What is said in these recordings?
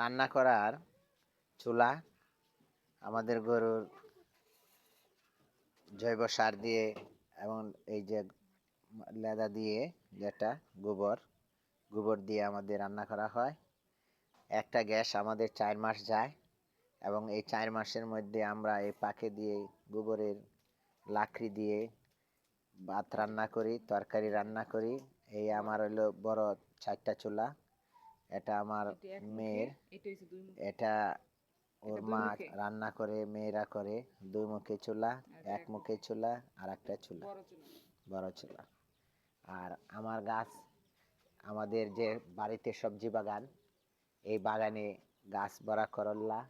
রান্না করার চুলা, আমাদের গরুর জৈব সার দিয়ে এবং এই যে লেদা দিয়ে যেটা গোবর গোবর দিয়ে আমাদের রান্না করা হয়। একটা গ্যাস আমাদের চার মাস যায় এবং এই চার মাসের মধ্যে আমরা এই পাকে দিয়ে গোবরের লাকড়ি দিয়ে ভাত রান্না করি, তরকারি রান্না করি। এই আমার হলো বড় চারটা চুলা। এটা আমার মেয়ের। এটা ওর মা রান্না করে মেয়েরা করে দুই মুখে চুলা এক এক মুখে। চুলা আর একটা চুলা। বড় চুলা। আর আমার গাছ আমাদের যে বাড়িতে সবজি বাগান এই বাগানে গাছ ভরা করল্লা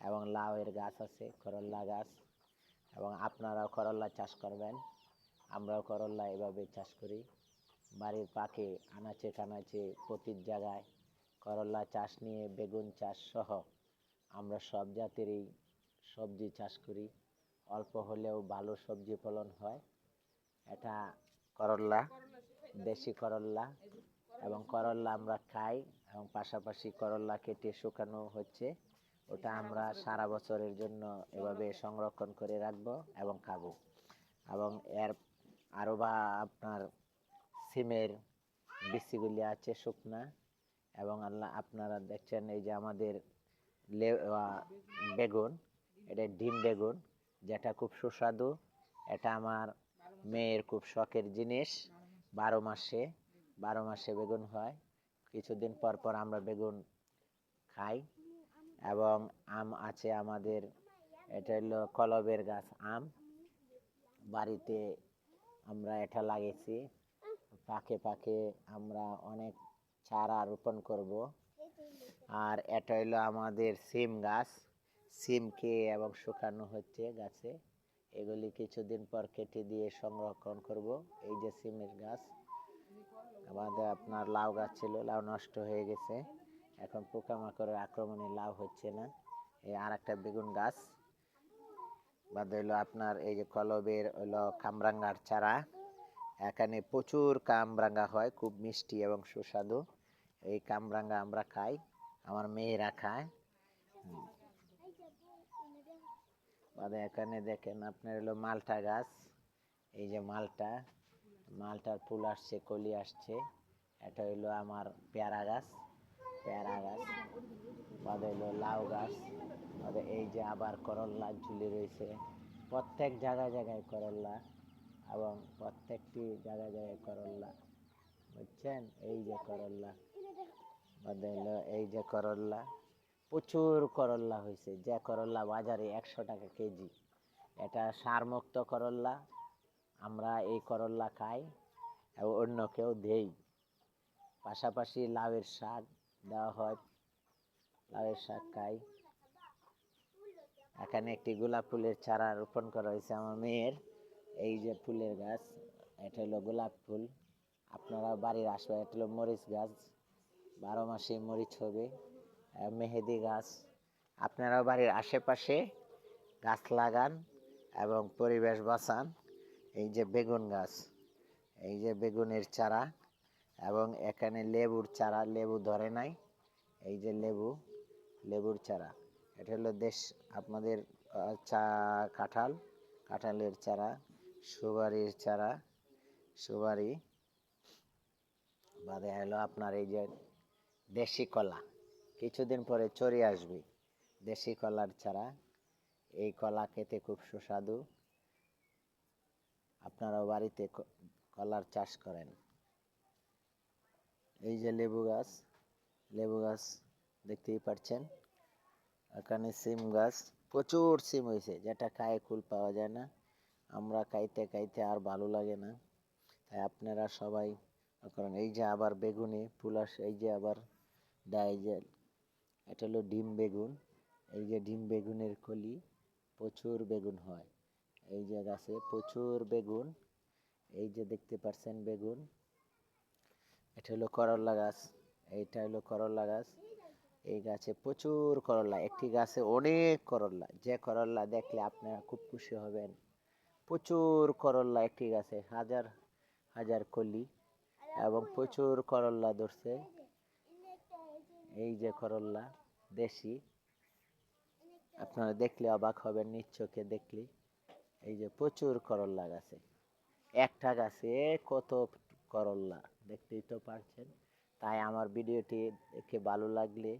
এবং লাউয়ের গাছ আছে করল্লা গাছ। এবং আপনারাও করল্লা চাষ করবেন আমরাও করল্লা এভাবে চাষ করি। বাড়ির পাকে আনাচে কানাচে প্রতি জায়গায় করলা চাষ নিয়ে বেগুন চাষ সহ আমরা সব জাতেরই সবজি চাষ করি। অল্প হলেও ভালো সবজি ফলন হয়। এটা করল্লা দেশি করল্লা এবং করল্লা আমরা খাই এবং পাশাপাশি করল্লা কেটে শুকানো হচ্ছে। ওটা আমরা সারা বছরের জন্য এভাবে সংরক্ষণ করে রাখব এবং খাব। এবং এর আরও বা আপনার সিমের বিচিগুলি আছে শুকনা এবং আল্লাহ আপনারা দেখছেন এই যে আমাদের বেগুন, এটা ডিম বেগুন, যেটা খুব সুস্বাদু, এটা আমার মেয়ের খুব শখের জিনিস। বারো মাসে বারো মাসে বেগুন হয়। কিছুদিন পর পর আমরা বেগুন খাই এবং আম আছে আমাদের, এটা হলো কলবের গাছ আম। বাড়িতে আমরা এটা লাগিয়েছি। পাকে পাকে আমরা অনেক চারা রোপণ করব। আর এটা হলো আমাদের সিম গাছ। সিমকে এবং শুকানো হচ্ছে গাছে। এগুলি কিছুদিন পর কেটে দিয়ে সংরক্ষণ করব। এই যে সিমের গাছ, আমাদের আপনার লাউ গাছ ছিল, লাউ নষ্ট হয়ে গেছে। এখন পোকামাকড়ের আক্রমণে লাউ হচ্ছে না। এই আর একটা বেগুন গাছ, বাদ হলো আপনার এই যে কলবের হলো কামরাঙ্গার চারা। এখানে প্রচুর কামরাঙ্গা হয়, খুব মিষ্টি এবং সুস্বাদু। এই কামরাঙ্গা আমরা খাই, আমার মেয়েরা খায়। বাদে এখানে দেখেন আপনার হলো মালটা গাছ। এই যে মালটা, মালটার ফুল আসছে, কলি আসছে। এটা হইল আমার পেয়ারা গাছ পেয়ারা গাছ। বাদে হইল লাউ গাছ। বাদে এই যে আবার করল্লা ঝুলে রয়েছে। প্রত্যেক জায়গায় জায়গায় করল্লা এবং প্রত্যেকটি জায়গায় জায়গায় করল্লা। বুঝছেন? এই যে করল্লা। এই যে করল্লা। প্রচুর করল্লা হয়েছে যে করল্লা বাজারে একশো টাকা কেজি। এটা সারমুক্ত করল্লা। আমরা এই করল্লা খাই এবং অন্য কেউ দেই। পাশাপাশি লাউয়ের শাক দেওয়া হয়। লাউয়ের শাক খাই। এখানে একটি গোলাপ ফুলের চারা রোপণ করা হয়েছে আমার মেয়ের। এই যে ফুলের গাছ, এটা হলো গোলাপ ফুল। আপনারা বাড়ির আশপাশে, এটা হলো মরিচ গাছ। বারো মাসে মরিচ হবে মেহেদি গাছ। আপনারাও বাড়ির আশেপাশে গাছ লাগান এবং পরিবেশ বাঁচান। এই যে বেগুন গাছ, এই যে বেগুনের চারা এবং এখানে লেবুর চারা, লেবু ধরে নাই। এই যে লেবু, লেবুর চারা। এটা হলো দেশ, আপনাদের চা, কাঁঠাল, কাঁঠালের চারা। সুপারির চারা সুপারি বাদে হলো আপনার এই যে দেশি কলা। কিছুদিন পরে চড়ে আসবে। দেশি কলার চারা এই কলা খেতে খুব সুস্বাদু। আপনারাও বাড়িতে কলার চাষ করেন। এই যে লেবু গাছ লেবু গাছ দেখতেই পাচ্ছেন এখানে সিম গাছ, প্রচুর সিম হয়েছে। যেটা খায় কুল পাওয়া যায় না। আমরা খাইতে খাইতে আর ভালো লাগে না। তাই আপনারা সবাই করেন, এই যে আবার বেগুনে আসে, এই যে আবার দেয় যে এটা হলো ডিম বেগুন। এই যে ডিম বেগুনের কলি, প্রচুর বেগুন হয়। এই যে গাছে প্রচুর বেগুন। এই যে দেখতে পাচ্ছেন বেগুন। এটা হলো করল্লা গাছ। এইটা হলো করল্লা গাছ। এই গাছে প্রচুর করল্লা একটি গাছে অনেক করল্লা যে করল্লা দেখলে আপনারা খুব খুশি হবেন। প্রচুর করল্লা একটি গাছে হাজার হাজার কলি এবং প্রচুর করল্লা ধরছে। এই যে করল্লা, দেশি। আপনারা দেখলে অবাক হবেন চোখে দেখলে। এই যে প্রচুর করল্লা গাছে। একটা গাছে কত করল্লা, দেখতেই তো পারছেন। তাই আমার ভিডিওটি দেখে ভালো লাগলে,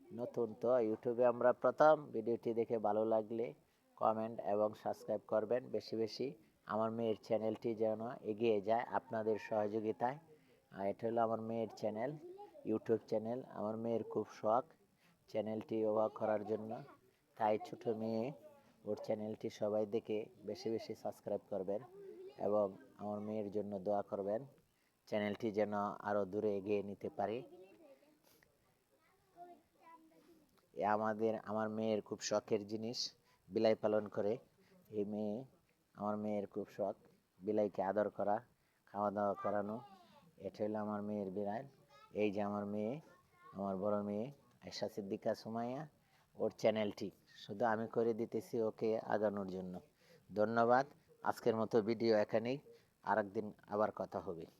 নতুন তো ইউটিউবে আমরা প্রথম ভিডিওটি দেখে ভালো লাগলে কমেন্ট এবং সাবস্ক্রাইব করবেন। বেশি বেশি আমার মেয়ের চ্যানেলটি যেন এগিয়ে যায় আপনাদের সহযোগিতায়। আর এটা হলো আমার মেয়ের চ্যানেল ইউটিউব চ্যানেল আমার মেয়ের খুব শখ চ্যানেলটি অবাক করার জন্য। তাই ছোট মেয়ে, ওর চ্যানেলটি সবাই দেখে বেশি বেশি সাবস্ক্রাইব করবেন এবং আমার মেয়ের জন্য দোয়া করবেন চ্যানেলটি যেন আরও দূরে এগিয়ে নিতে পারি। আমাদের, আমার মেয়ের খুব শখের জিনিস। বিলাই পালন করে। এই মেয়ে, আমার মেয়ের খুব শখ। বিলাইকে আদর করা খাওয়া দাওয়া করানো। এটা হলো আমার মেয়ের বিড়াল। এই যে আমার মেয়ে, আমার বড় মেয়ে আয়সা সিদ্দিকা সুমাইয়া, ওর চ্যানেলটি শুধু আমি করে দিতেছি ওকে আগানোর জন্য। ধন্যবাদ। আজকের মতো ভিডিও এখানেই। আরেকদিন আবার কথা হবে।